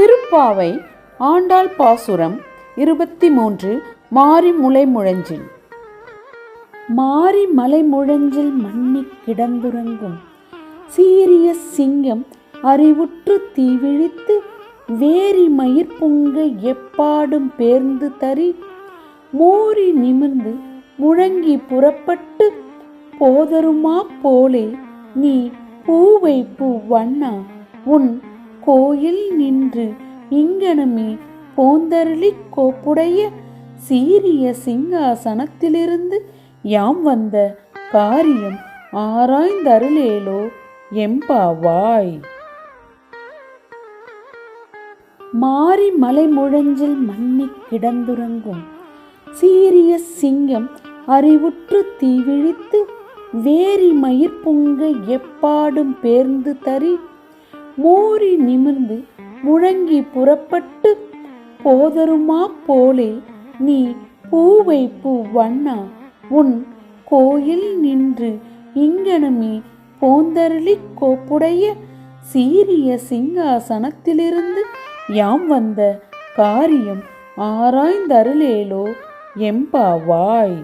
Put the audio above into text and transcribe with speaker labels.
Speaker 1: திருப்பாவை ஆண்டாள் பாசுரம் இருபத்தி மூன்று மாறி முளை முழஞ்சில். மாறி மலை முழஞ்சில் மண்ணி கிடந்துறங்கும். சீரிய சிங்கம் அறிவுற்று தீவிழித்து வேரி மயிர் பொங்க எப்பாடும் பேர்ந்து தறி மூறி நிமிர்ந்து முழங்கி புறப்பட்டு போதருமா போலே நீ பூவை பூ வண்ணா உன் கோயில் நின்று இங்கனமே போந்தருளிக் கோப்புடைய சீரிய சிங்காசனத்திலிருந்து யாம் வந்த காரியம் ஆராய்ந்தருளேலோ எம்பாவாய். மாரி மலை முழஞ்சில் மண்ணி கிடந்துறங்கும் சீரிய சிங்கம் அறிவுற்று தீவிழித்து வேரி மயிர் பொங்க எப்பாடும் பேர்ந்து தரி மோரி நிமிர்ந்து முழங்கி புறப்பட்டு போதருமா போலே நீ பூவை பூ வண்ணா உன் கோயில் நின்று இங்கனமே போந்தருளிக் கோப்புடைய சீரிய சிங்காசனத்திலிருந்து யாம் வந்த காரியம் ஆராய்ந்தருளேலோ எம்பாவாய்